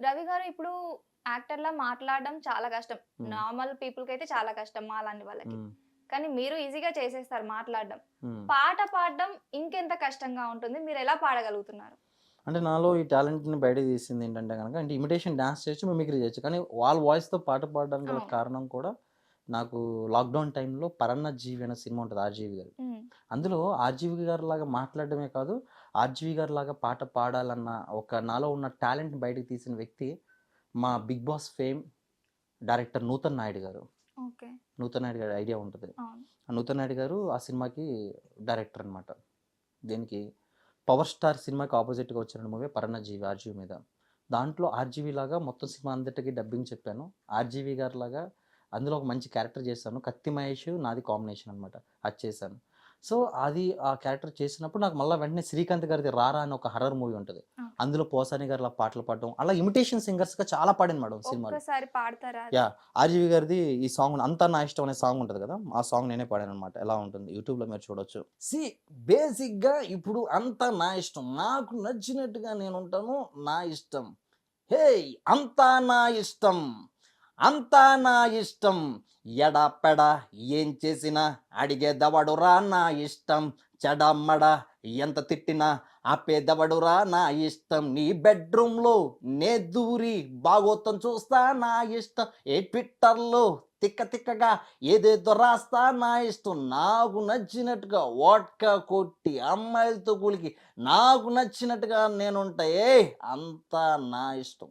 రవి గారు ఇప్పుడు యాక్టర్ లా మాట్లాడడం చాలా కష్టం. నార్మల్ పీపుల్కి అయితే చాలా కష్టం మా లాంటి వాళ్ళకి. కానీ మీరు ఈజీగా చేసేస్తారు మాట్లాడడం. పాట పాడడం ఇంకెంత కష్టంగా ఉంటుంది మీరు ఎలా పాడగలుగుతున్నారు అంటే నాలో ఈ టాలెంట్ని బయట తీసింది ఏంటంటే కనుక అంటే ఇమిటేషన్ డాన్స్ చేయొచ్చు మిమిక్రీ చేయొచ్చు కానీ వాళ్ళ వాయిస్తో పాట పాడడానికి గల. కారణం కూడా నాకు లాక్డౌన్ టైంలో పరన్న జీవి అనే సినిమా ఉంటుంది ఆర్జీవి గారు. అందులో ఆర్జీవి గారి లాగా మాట్లాడడమే కాదు ఆర్జీవి గారి లాగా పాట పాడాలన్న ఒక నాలో ఉన్న టాలెంట్ బయటకు తీసిన వ్యక్తి మా Bigg Boss fame director Nutan Naidu garu. Okay. Nutan Naidu గారి ఐడియా ఉంటుంది. నూతన్ నాయుడు గారు ఆ సినిమాకి డైరెక్టర్ అనమాట దీనికి పవర్ స్టార్ సినిమాకి ఆపోజిట్గా వచ్చిన మూవీ పరణజీవి ఆర్జీవి మీద. దాంట్లో ఆర్జీవి లాగా మొత్తం సినిమా అందరికీ డబ్బింగ్ చెప్పాను. ఆర్జీవి గారి లాగా అందులో ఒక మంచి క్యారెక్టర్ చేశాను. కత్తి మహేష్ నాది కాంబినేషన్ అనమాట అది చేశాను. సో అది ఆ క్యారెక్టర్ చేసినప్పుడు నాకు మళ్ళీ వెంటనే శ్రీకాంత్ గారిది రారా అని ఒక హర్రర్ మూవీ ఉంటుంది. అందులో పోసాని గారు పాటలు పాడడం అలా ఇమిటేషన్ సింగర్స్గా చాలా పాడాను మేడం సినిమాలో. పాడతారా యా ఆర్జీవి గారిది ఈ సాంగ్ అంతా నా ఇష్టం అనే సాంగ్ ఉంటుంది కదా ఆ సాంగ్ నేనే పాడాను అనమాట ఎలా ఉంటుంది? యూట్యూబ్లో మీరు చూడొచ్చు. సి బేసిక్గా ఇప్పుడు అంతా నా ఇష్టం. నాకు నచ్చినట్టుగా నేను ఉంటాను నా ఇష్టం. హే అంతా నా ఇష్టం. అంతా నా ఇష్టం. ఎడపెడ ఏం చేసినా అడిగేదవడురా నా ఇష్టం. చెడమ్మడ ఎంత తిట్టినా ఆపేదవడురా నా ఇష్టం. నీ బెడ్రూమ్లో నే దూరి బాగోతం చూస్తా నా ఇష్టం. ఏ ట్విట్టర్లో తిక్క తిక్కగా ఏదేదో రాస్తా నా ఇష్టం. నాకు నచ్చినట్టుగా వాట్కా కొట్టి అమ్మాయిలతో కూలికి నాకు నచ్చినట్టుగా నేనుంటా ఏ అంతా నా ఇష్టం.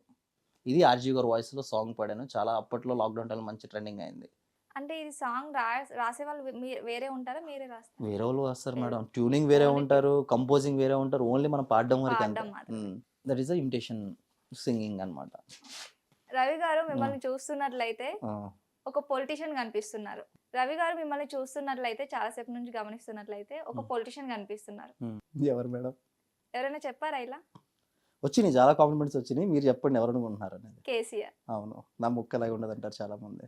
ఇది ఆర్జీ గారు వాయిస్లో సాంగ్ పాడాను. చాలా అప్పట్లో లాక్డౌన్ టైంలో మంచి ట్రెండింగ్ అయింది. అంటే ఇది సాంగ్ రా రాసే వాళ్ళు వేరే ఉంటారా? మీరే రాస్తారు? వేరే వాళ్ళు వస్తారు. మేడం. ట్యూనింగ్ వేరే ఉంటారు కంపోజింగ్ వేరే ఉంటారు ఓన్లీ మనం పాడడం వరకు. That is a imitation singing అనమాట రవి గారు మిమ్మల్ని చూస్తున్నట్లయితే ఒక పొలిటీషియన్ కనిపిస్తున్నారు. రవి గారు మిమ్మల్ని చూస్తున్నట్లయితే చాలాసేపు నుంచి గమనిస్తున్నట్లయితే ఒక. పొలిటీషియన్ కనిపిస్తున్నారు. ఎవరు మేడం? ఎవరైనా చెప్పారా ఇలా? వచ్చినాయి చాలా కాంప్లిమెంట్స్ వచ్చినాయి. మీరు చెప్పండి ఎవరు అనుకుంటున్నారు అనేది. కేసీఆర్. అవును నా ముక్క అలాగే ఉండదు అంటారు చాలా మంది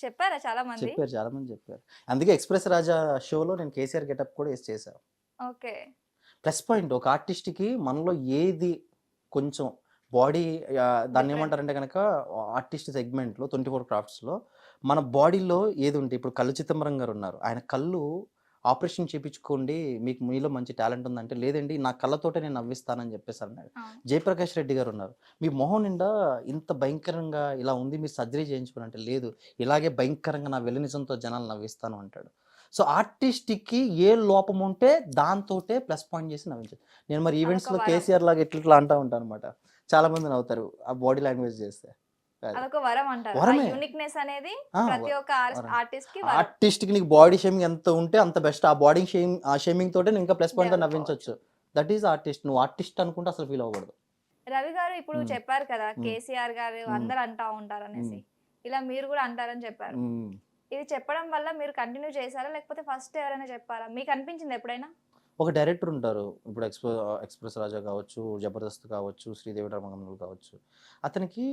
చెప్పారా చాలా మంది చెప్పారు చాలా మంది చెప్పారు. అందుకే ఎక్స్ప్రెస్ రాజా షోలో నేను కేసీఆర్ గెటప్ కూడా వేసి చేశాను. ఓకే. ప్లస్ పాయింట్ ఒక ఆర్టిస్ట్కి మనలో ఏది కొంచెం బాడీ దాన్ని. ఏమంటారంటే కనుక ఆర్టిస్ట్ సెగ్మెంట్లో ట్వంటీ ఫోర్ క్రాఫ్ట్స్లో మన బాడీలో ఏది ఉంటే ఇప్పుడు కళ్ళు చిదంబరం గారు ఉన్నారు. ఆయన కళ్ళు ఆపరేషన్ చేయించుకోండి మీకు మీలో మంచి టాలెంట్ ఉందంటే లేదండి నా కళ్ళతోటే నేను నవ్విస్తానని చెప్పేసి అన్నాడు. జయప్రకాష్ రెడ్డి గారు ఉన్నారు. మీ మొహం నిండా ఇంత భయంకరంగా ఇలా ఉంది మీరు సర్జరీ చేయించుకుని అంటే లేదు ఇలాగే భయంకరంగా నా వెలినిజంతో జనాలు నవ్విస్తాను అంటాడు. సో ఆర్టిస్ట్కి ఏ లోపం ఉంటే దాంతోటే ప్లస్ పాయింట్ చేసి నవ్వించారు నేను మరి ఈవెంట్స్లో. కేసీఆర్ లాగా ఇట్లా ఇట్లా అంటూ ఉంటాను అనమాట చాలా మంది నవ్వుతారు ఆ బాడీ లాంగ్వేజ్ చేస్తే. అదొక వరం అంటారు. వరమే. యూనిక్నెస్ అనేది ప్రతి ఒక్క. ఆర్టిస్ట్కి వరం. ఆర్టిస్ట్కి నీకు బాడీ షేమింగ్ ఎంత ఉంటే అంత బెస్ట్ ఆ బాడీ షేమ్ ఆ షేమింగ్ తోటే నువ్వు ఇంకా ప్లస్ పాయింట్ నవ్వించవచ్చు దట్ ఈస్ ఆర్టిస్ట్ నువ్వు ఆర్టిస్ట్ అనుకుంటే అసలు ఫీల్ అవ్వకూడదు. రవి గారు ఇప్పుడు. చెప్పారు కదా. కేసీఆర్ గారు. అందరు అంటా ఉంటారు అనేసి ఇలా మీరు కూడా అంటారని చెప్పారు. ఇది చెప్పడం వల్ల మీరు కంటిన్యూ చేశారా? లేకపోతే ఫస్ట్ ఎవరైనా చెప్పారా? మీకు అనిపించింది ఎప్పుడైనా? ఒక డైరెక్టర్ ఉంటారు. ఇప్పుడు ఎక్స్ప్రె ఎక్స్ప్రెస్ రాజా కావచ్చు జబర్దస్త్ కావచ్చు శ్రీదేవి రామగమనులు కావచ్చు. అతనికి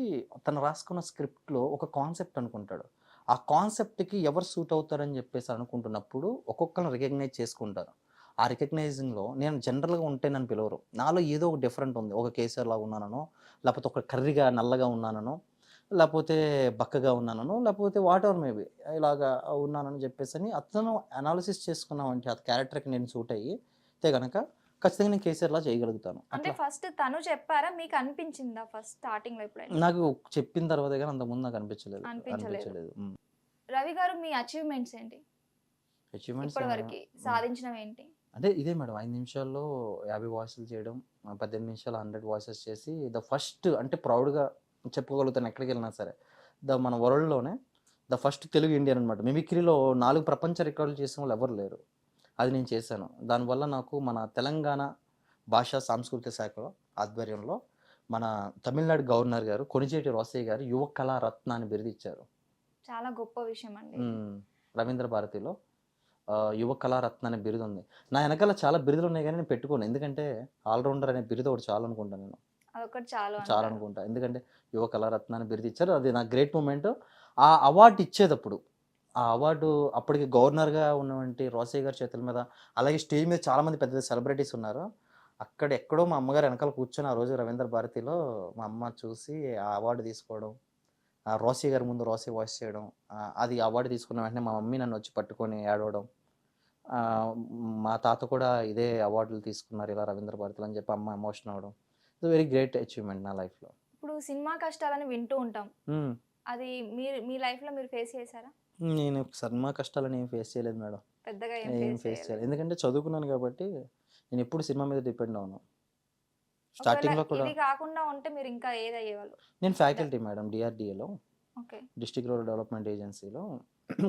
తను రాసుకున్న స్క్రిప్ట్లో ఒక కాన్సెప్ట్ అనుకుంటాడు. ఆ కాన్సెప్ట్కి ఎవరు సూట్ అవుతారని చెప్పేసి అనుకుంటున్నప్పుడు ఒక్కొక్కరిని రికగ్నైజ్ చేసుకుంటారు. ఆ రికగ్నైజింగ్లో నేను జనరల్గా ఉంటే నన్ను పిలవరు. నాలో ఏదో ఒక డిఫరెంట్ ఉంది. ఒక కేసీఆర్ లాగా ఉన్నానో లేకపోతే ఒక కర్రీగా నల్లగా ఉన్నానో లేకపోతే బక్కగా ఉన్నానో లేకపోతే వాట్ ఎవర్ మేబీ ఇలాగా ఉన్నానని చెప్పేసి అని అతను అనాలిసిస్ చేసుకున్నామంటే ఆ క్యారెక్టర్కి నేను సూట్ అయ్యి అయితే కనుక ఖచ్చితంగా నేను కేసీఆర్లా చేయగలుగుతాను. అంటే ఫస్ట్ తను చెప్పారా? మీకు అనిపించిందా ఫస్ట్ స్టార్టింగ్లో ఎప్పుడైనా? నాకు చెప్పిన తర్వాత కానీ అంతకుముందు నాకు అనిపించలేదు. అనిపించలేదు. రవి గారు మీ అచీవ్మెంట్స్ ఏంటి? అచీవ్మెంట్స్ ఇప్పటి వరకు సాధించినవి ఏంటి? అంటే ఇదే మేడం ఐదు నిమిషాల్లో యాభై వాయిస్లు చేయడం పద్దెనిమిది నిమిషాలు హండ్రెడ్ వాయిసెస్ చేసి ద ఫస్ట్ అంటే ప్రౌడ్గా చెప్పుకోగలుగుతాను ఎక్కడికి వెళ్ళినా సరే. ద మన వరల్డ్లోనే ద ఫస్ట్ తెలుగు ఇండియన్ అనమాట మిమిక్రీలో నాలుగు ప్రపంచ రికార్డులు చేసిన వాళ్ళు ఎవరు లేరు. అది నేను చేశాను. దానివల్ల నాకు మన తెలంగాణ భాషా సాంస్కృతిక శాఖ ఆధ్వర్యంలో మన తమిళనాడు గవర్నర్ గారు కొనిచేటి రోసయ్య గారు యువ కళా రత్న అని బిరుదు ఇచ్చారు చాలా గొప్ప విషయం అండి. రవీంద్ర భారతిలో యువ కళారత్న అనే బిరుదు ఉంది నా వెనకాల చాలా బిరుదులు ఉన్నాయి కానీ నేను పెట్టుకోను. ఎందుకంటే ఆల్రౌండర్ అనే బిరుదు ఒకటి చాలు అనుకుంటాను నేను. అదొకటి చాలు చాలా. అనుకుంటా. ఎందుకంటే యువ కళారత్న అని బిరుదు ఇచ్చారు అది నా గ్రేట్ మూమెంట్. ఆ అవార్డు ఇచ్చేటప్పుడు ఆ అవార్డు అప్పటికి గవర్నర్గా ఉన్నటువంటి రోసయ్య గారి చేతుల మీద అలాగే స్టేజ్ మీద చాలా మంది పెద్ద సెలబ్రిటీస్ ఉన్నారు. అక్కడ ఎక్కడో మా అమ్మగారు వెనకాల కూర్చొని ఆ రోజు రవీంద్ర భారతిలో మా అమ్మ చూసి ఆ అవార్డు తీసుకోవడం ఆ రోసీ గారి ముందు రోసీ వాయిస్ చేయడం అది అవార్డు తీసుకున్న వెంటనే మా మమ్మీ నన్ను వచ్చి పట్టుకొని ఏడవడం మా తాత కూడా ఇదే అవార్డులు తీసుకున్నారు ఇలా రవీంద్ర భారతిలో అని చెప్పి అమ్మ ఎమోషన్ అవ్వడం. ఇట్స్ వెరీ గ్రేట్ అచీవ్మెంట్ నా లైఫ్లో. ఇప్పుడు సినిమా కష్టాలని వింటూ ఉంటాం. అది మీరు మీ లైఫ్లో మీరు ఫేస్ చేశారా? నేను సినిమా కష్టాలని ఏం ఫేస్ చేయలేదు మేడం. పెద్దగా ఏం ఫేస్ చేయలేదు. ఎందుకంటే చదువుకున్నాను కాబట్టి నేను ఎప్పుడు సినిమా మీద డిపెండ్ అవును. ఒకవేళ స్టార్టింగ్లో కూడా కాకుండా ఉంటే మీరు ఇంకా ఏది అయ్యేవాళ్ళు నేను ఫ్యాకల్టీ మేడం డిఆర్డిఏలో ఓకే. డిస్ట్రిక్ట్ రూరల్ డెవలప్మెంట్ ఏజెన్సీలో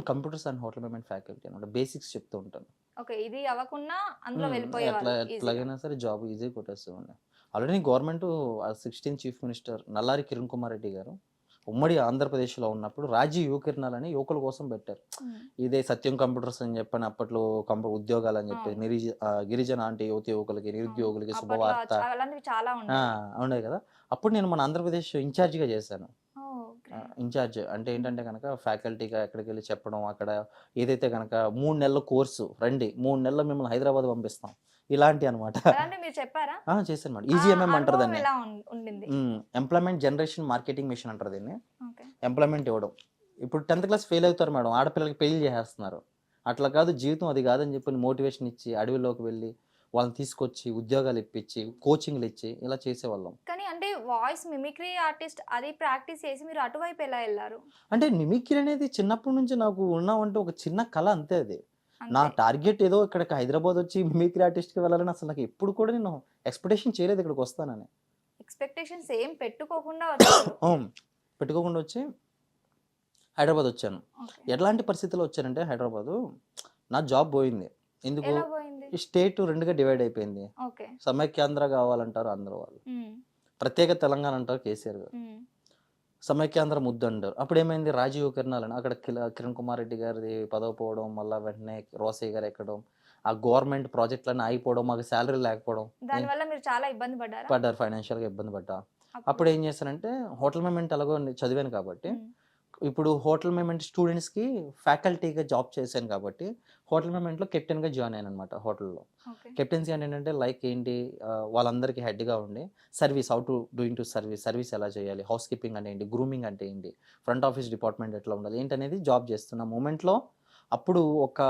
computers and hotel management faculty అనమాట. బేసిక్స్ చెప్తూ ఉంటాను. ఓకే. ఇది అవ్వకుండా అందులో. వెళ్ళిపోయేవాళ్ళు. ఎట్లాగైనా సరే జాబ్ ఈజీ కొట్టేస్తూ ఉండే. Already government sixteen chief minister Nallari Kiran Kumar Reddy garu. ఉమ్మడి ఆంధ్రప్రదేశ్లో ఉన్నప్పుడు రాజీవ్ యువకిరణాలని యువకుల కోసం పెట్టారు. ఇదే సత్యం కంప్యూటర్స్ అని చెప్పని అప్పట్లో కంప్యూ ఉద్యోగాలు అని చెప్పి. నిరిజ గిరిజన అంటే యువతి యువకులకి నిరుద్యోగులకి శుభవార్త. ఉండేది కదా. అప్పుడు నేను మన ఆంధ్రప్రదేశ్ ఇన్ఛార్జిగా చేశాను. ఇన్ఛార్జ్ అంటే ఏంటంటే కనుక ఫ్యాకల్టీగా ఎక్కడికి వెళ్ళి చెప్పడం అక్కడ ఏదైతే కనుక మూడు నెలల కోర్సు రండి మూడు నెలలు మిమ్మల్ని హైదరాబాద్ పంపిస్తాం. ఇలాంటి అనమాట. అలాంటివి మీరు చెప్పారా? చేశాను మేడం. ఈజీఎంఎం ఆ అంటారు అనుభవం దాన్ని. ఎంప్లాయ్మెంట్ జనరేషన్ మార్కెటింగ్ మిషన్ అంటారు దీన్ని. ఎంప్లాయ్మెంట్ ఇవ్వడం. ఇప్పుడు టెన్త్ క్లాస్ ఫెయిల్ అవుతారు మేడం. ఆడపిల్లలకి పెళ్ళి చేసేస్తున్నారు. అట్లా కాదు జీవితం అది కాదని చెప్పి మోటివేషన్ ఇచ్చి అడవిలోకి వెళ్ళి వాళ్ళని తీసుకొచ్చి ఉద్యోగాలు ఇప్పించి కోచింగ్లు ఇచ్చి ఇలా చేసేవాళ్ళం. కానీ అంటే వాయిస్ మిమిక్రీ ఆర్టిస్ట్ అది ప్రాక్టీస్ చేసి మీరు అటువైపు ఎలా వెళ్ళారు? అంటే మిమిక్రీ అనేది చిన్నప్పటి నుంచి నాకు ఉన్నామంటే ఒక చిన్న కళ అంతే అది. నా. టార్గెట్ ఏదో ఇక్కడికి హైదరాబాద్ వచ్చి మిమిక్రీ ఆర్టిస్ట్కి వెళ్ళాలని అసలు నాకు ఎప్పుడు కూడా నేను ఎక్స్పెక్టేషన్ చేయలేదు ఇక్కడికి వస్తానని. ఎక్స్పెక్టేషన్స్ ఏం పెట్టుకోకుండా. పెట్టుకోకుండా వచ్చి హైదరాబాద్ వచ్చాను. ఓకే. ఎట్లాంటి పరిస్థితుల్లో వచ్చానంటే హైదరాబాదు నా జాబ్ పోయింది. ఎందుకు? స్టేట్ రెండుగా డివైడ్ అయిపోయింది. సమైక్యాంధ్ర కావాలంటారు ఆంధ్ర వాళ్ళు. ప్రత్యేక తెలంగాణ అంటారు కేసీఆర్ గారు. సమైక్యాంధ్ర ముద్దు అంటారు. అప్పుడు ఏమైంది రాజీవ్ కిరణాలని అక్కడ కిరణ్ కుమార్ రెడ్డి గారిది పదవి పోవడం మళ్ళీ వెంటనే రోసయ్య గారు ఎక్కడం ఆ గవర్నమెంట్ ప్రాజెక్టులన్నీ ఆగిపోవడం మాకు శాలరీ లేకపోవడం దానివల్ల మీరు చాలా ఇబ్బంది పడ్డారా? పడ్డారు ఫైనాన్షియల్గా ఇబ్బంది పడ్డా. అప్పుడు- ఏం చేశానంటే హోటల్ మేమెంట్ ఎలాగో నేను చదివాను కాబట్టి ఇప్పుడు హోటల్ మేమెంట్ స్టూడెంట్స్కి ఫ్యాకల్టీగా జాబ్ చేశాను కాబట్టి హోటల్ మేమెంట్లో కెప్టెన్గా జాయిన్ అయ్యాను అనమాట హోటల్లో. కెప్టెన్సీ అంటే ఏంటంటే లైక్ ఏంటి వాళ్ళందరికీ హెడ్గా ఉండి service how to doing to service service ఎలా చేయాలి హౌస్ కీపింగ్ అంటే ఏంటి గ్రూమింగ్ అంటే ఏంటి ఫ్రంట్ ఆఫీస్ డిపార్ట్మెంట్ ఎట్లా ఉండాలి ఏంటి అనేది జాబ్ చేస్తున్న మూమెంట్లో అప్పుడు ఒక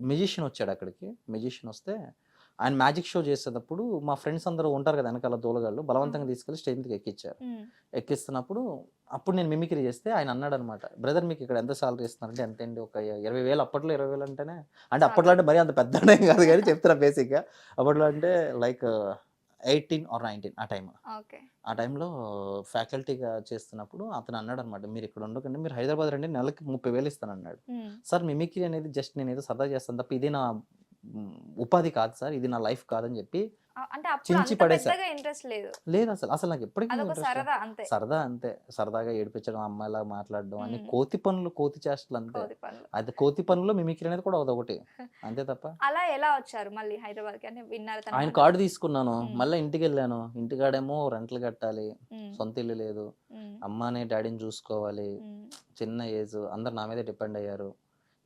మెజిషియన్ వచ్చాడు అక్కడికి. మెజిషియన్ వస్తే ఆయన మ్యాజిక్ షో చేసేటప్పుడు మా ఫ్రెండ్స్ అందరూ ఉంటారు కదా వెనకాల దూలగాళ్ళు బలవంతంగా తీసుకెళ్ళి స్టేజ్ మీదకి ఎక్కించారు ఎక్కిస్తున్నప్పుడు అప్పుడు నేను మిమిక్రీ చేస్తే ఆయన అన్నాడు అనమాట బ్రదర్ మీకు ఇక్కడ ఎంత సాలరీ ఇస్తున్నారంటే ఎంత అండి? ఒక ఇరవై వేలు అప్పట్లో ఇరవై వేలు అంటేనే? అంటే అప్పట్లో అంటే మరీ అంత పెద్ద కాదు కానీ చెప్తున్నా బేసిక్గా. అప్పట్లో అంటే లైక్ ఎయిటీన్ ఆర్ నైన్టీన్ ఆ టైం ఆ టైంలో ఫ్యాకల్టీగా చేస్తున్నప్పుడు అతను అన్నాడు అనమాట మీరు ఇక్కడ ఉండకండి మీరు హైదరాబాద్ రండి నెలకి ముప్పై వేలు ఇస్తాను అన్నాడు సార్ మిమిక్రీ అనేది జస్ట్ నేను ఏదో సరదా చేస్తాను తప్ప ఇది నా ఉపాధి కాదు సార్ ఇది నా లైఫ్ కాదని చెప్పి అంటే చించి అంత పడేసా. పెద్దగా ఇంట్రెస్ట్ లేదు. లేదు అసలు అసలు నాకు ఎప్పటికీ. సరదా అంతే. సరదా అంతే. సరదాగా ఏడిపించడం అమ్మాయిలా మాట్లాడడం మ్మ్. కోతి పనులు కోతి చేష్టలు అంతే. కోతి పనులు. అది కోతి పనుల్లో మిమిక్రీ అనేది కూడా అదొకటి. అంతే తప్ప. అలా ఎలా వచ్చారు మళ్ళీ హైదరాబాద్కి విన్నారు ఆయన. కార్డు తీసుకున్నాను. మళ్ళీ ఇంటికి వెళ్ళాను ఇంటికాడేమో రెంట్లు కట్టాలి. సొంత ఇల్లు లేదు. అమ్మాని డాడీని చూసుకోవాలి. చిన్న ఏజ్. అందరు నా మీద డిపెండ్ అయ్యారు.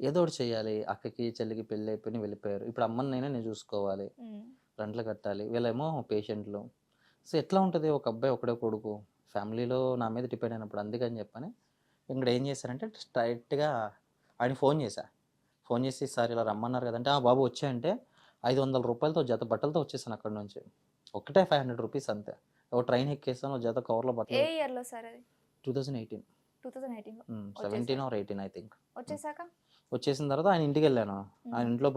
ఏదో ఒకటి చేయాలి. అక్కకి చెల్లికి పెళ్ళి అయిపోయి వెళ్ళిపోయారు. ఇప్పుడు అమ్మని నేనే నేను చూసుకోవాలి రెంట్లు కట్టాలి. వీళ్ళేమో పేషెంట్లు. సో ఎట్లా ఉంటుంది? ఒక అబ్బాయి ఒకడే కొడుకు. ఫ్యామిలీలో నా మీద డిపెండ్ అయినప్పుడు అందుకని చెప్పని ఇక్కడ ఏం చేశారంటే స్ట్రైట్గా ఆయన ఫోన్ చేశా. ఫోన్ చేసి సార్ ఇలా రమ్మన్నారు కదంటే ఆ బాబు వచ్చాయంటే ఐదు వందల రూపాయలతో జత బట్టలతో వచ్చేసాను అక్కడ నుంచి. ఒకటే ఫైవ్ హండ్రెడ్ రూపీస్ అంతే. ఒక ట్రైన్ ఎక్కేసాను జత కవర్లో ఏ బట్టలు ఇయర్లో సార్ అది? Two thousand eighteen. Two thousand eighteen. Seventeen or eighteen I think. వచ్చేసాక? వచ్చేసిన తర్వాత ఆయన ఇంటికి వెళ్ళాను. ఆయన ఇంట్లో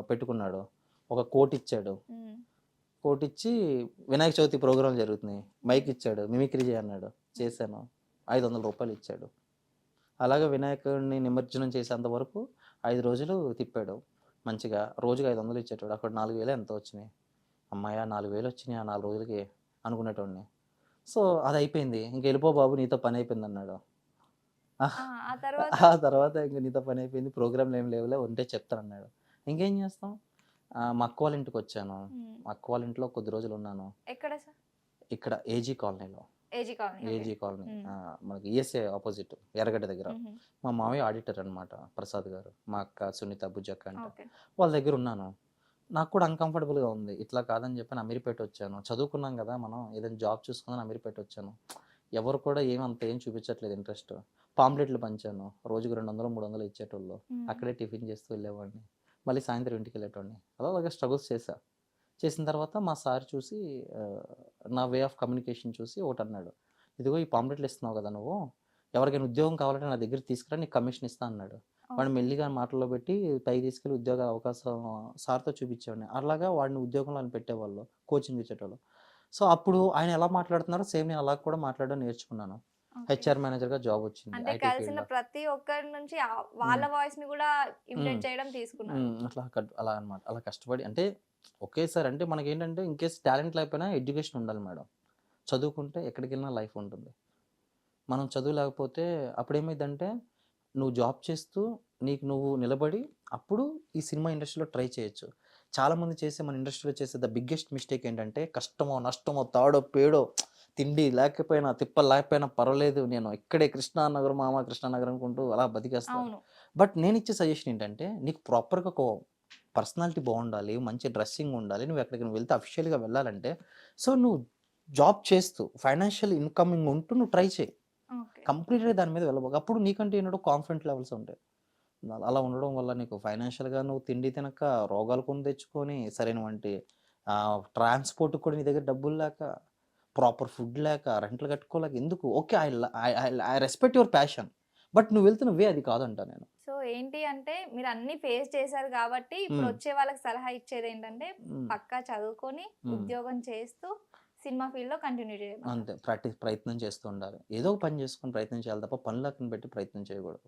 పెట్టుకున్నాడు. ఒక కోట్ ఇచ్చాడు. కోట్ ఇచ్చి వినాయక చవితి ప్రోగ్రాం జరుగుతుంది మైక్ ఇచ్చాడు. మిమిక్రీ చేయన్నాడు చేశాను. ఐదు వందల రూపాయలు ఇచ్చాడు. అలాగే వినాయకుడిని నిమజ్జనం చేసేంత వరకు ఐదు రోజులు తిప్పాడు. మంచిగా రోజుకి ఐదు వందలు ఇచ్చేటాడు. అక్కడ నాలుగు వేలు ఎంత వచ్చినాయి. అమ్మాయ నాలుగు వేలు వచ్చినాయి? ఆ నాలుగు రోజులకి అనుకునేటోడిని. సో అది అయిపోయింది. ఇంక వెళ్ళిపో బాబు నీతో పని అయిపోయింది అన్నాడు. ఆ, తర్వాత ఇంక నీతో పని అయిపోయింది. ప్రోగ్రాంలు ఏం లేవులే ఉంటే చెప్తాను అన్నాడు ఇంకేం చేస్తాం? మా అక్క వాళ్ళ ఇంటికి వచ్చాను. మా అక్క వాళ్ళ ఇంట్లో కొద్ది రోజులు ఉన్నాను. ఎక్కడ సార్? ఇక్కడ ఏజీ కాలనీలో. AG colony AG colony. మనకి ఈఎస్ఏ ఆపోజిట్ ఎర్రగడ్డ దగ్గర. మా మామయ్య ఆడిటర్ అనమాట ప్రసాద్ గారు. మా అక్క సునీత బుజ్జక్క అంటే. వాళ్ళ దగ్గర ఉన్నాను. నాకు కూడా అన్‌కంఫర్టబుల్‌గా ఉంది. ఇట్లా కాదని చెప్పి అమీర్‌పేట వచ్చాను. చదువుకున్నాం కదా! మనం ఏదైనా జాబ్ చూసుకుందామని అమీర్‌పేట వచ్చాను. ఎవరు కూడా ఏమి అంత ఏం చూపించట్లేదు ఇంట్రెస్ట్. పాంప్లెట్లు పంచాను. రోజుకి 200, 300 ఇచ్చేటోళ్ళు. హ్మ్. అక్కడే టిఫిన్ చేస్తూ వెళ్ళేవాడిని. మళ్ళీ సాయంత్రం ఇంటికెళ్ళేటోడిని. అలా అలాగా స్ట్రగుల్స్ చేశా. చేసిన తర్వాత మా సార్ చూసి నా వే ఆఫ్ కమ్యూనికేషన్ చూసి ఒకటన్నాడు. "ఇదిగో ఈ పాంప్లెట్లు ఇస్తున్నావు కదా నువ్వు. ఎవరికైనా ఉద్యోగం కావాలంటే నా దగ్గరికి తీసుకురా నీకు కమిషన్ ఇస్తా" అన్నాడు. వాడిని. మెల్లిగా మాటల్లో పెట్టి పైకి తీసుకెళ్ళి ఉద్యోగ అవకాశం సార్‌తో చూపించేవాడిని. అలాగా వాడిని ఉద్యోగంలో ఆయన పెట్టేవాళ్ళు. కోచింగ్ ఇచ్చేటోళ్ళు. సో, అప్పుడు ఆయన ఎలా మాట్లాడుతున్నారో సేమ్ నేను అలా కూడా మాట్లాడడం నేర్చుకున్నాను. హెచ్ఆర్ మేనేజర్‌గా జాబ్ వచ్చింది అంటే కలిసిన. ప్రతి ఒక్కరి నుంచి వాళ్ళ హ్మ్. వాయిస్‌ని కూడా హ్మ్. చేయడం తీసుకున్నారు. హ్మ్. అట్లా అలా అన్నమాట. అలా కష్టపడి అంటే ఒకేసారి అంటే మనకేంటంటే ఇన్‌కేస్ టాలెంట్ లేకపోయినా ఎడ్యుకేషన్ ఉండాలి మేడం. చదువుకుంటే ఎక్కడికెళ్ళినా లైఫ్ ఉంటుంది. మనం చదువు లేకపోతే అప్పుడేమైద్దంటే నువ్వు జాబ్ చేస్తూ నీకు నువ్వు నిలబడి అప్పుడు ఈ సినిమా ఇండస్ట్రీలో ట్రై చేయొచ్చు. చాలామంది చేసే మన ఇండస్ట్రీలో చేసే ద బిగ్గెస్ట్ మిస్టేక్ ఏంటంటే కష్టమో, నష్టమో, తాడో, పేడో తిండి లేకపోయినా, తిప్పలు లేకపోయినా పర్వాలేదు. నేను ఇక్కడే కృష్ణానగరం మామ కృష్ణానగరం అనుకుంటూ అలా బతికేస్తారు. అవును. బట్ నేనిచ్చే సజెషన్ ఏంటంటే నీకు ప్రాపర్‌గా ఒక పర్సనాలిటీ బావుండాలి. మంచి డ్రెస్సింగ్ ఉండాలి. నువ్వు ఎక్కడికైనా వెళ్తే అఫీషియల్‌గా వెళ్ళాలంటే సో, నువ్వు జాబ్ చేస్తూ ఫైనాన్షియల్ ఇన్‌కమింగ్ ఉంటూ నువ్వు ట్రై చెయి. కంప్లీట్‌గా దాని మీద వెళ్ళబోకు. అప్పుడు నీకంటే ఏంటంటే కాన్ఫిడెంట్ లెవెల్స్ ఉంటాయి. అలా ఉండడం వల్ల నీకు ఫైనాన్షియల్‌గా నువ్వు తిండి తినక, రోగాలు కొని తెచ్చుకొని, సరైనవంటి ఆహ్, ట్రాన్స్‌పోర్ట్‌కి కూడా నీ దగ్గర డబ్బులు లేక, ప్రాపర్ ఫుడ్ లేక, రెంట్‌లు కట్టుకోలేక ఎందుకు? ఓకే. ఐ ల I respect your passion. But నువ్వు వెళ్తున్న వే అది కాదంటా నేను. సో, ఏంటి అంటే మీరు అన్నీ ఫేస్ చేశారు కాబట్టి ఇప్పుడు. వచ్చే వాళ్ళకి సలహా ఇచ్చేదేంటంటే హ్మ్. పక్కా చదువుకొని. ఉద్యోగం చేస్తూ సినిమా ఫీల్డ్‌లో కంటిన్యూ చేయమన్నారు. అంతే. ప్రాక్టీస్ ప్రయత్నం చేస్తూ ఉండాలి. ఏదో ఒక పని చేసుకొని ప్రయత్నం చేయాలి తప్ప పనులక్కన పెట్టి ప్రయత్నం చేయకూడదు.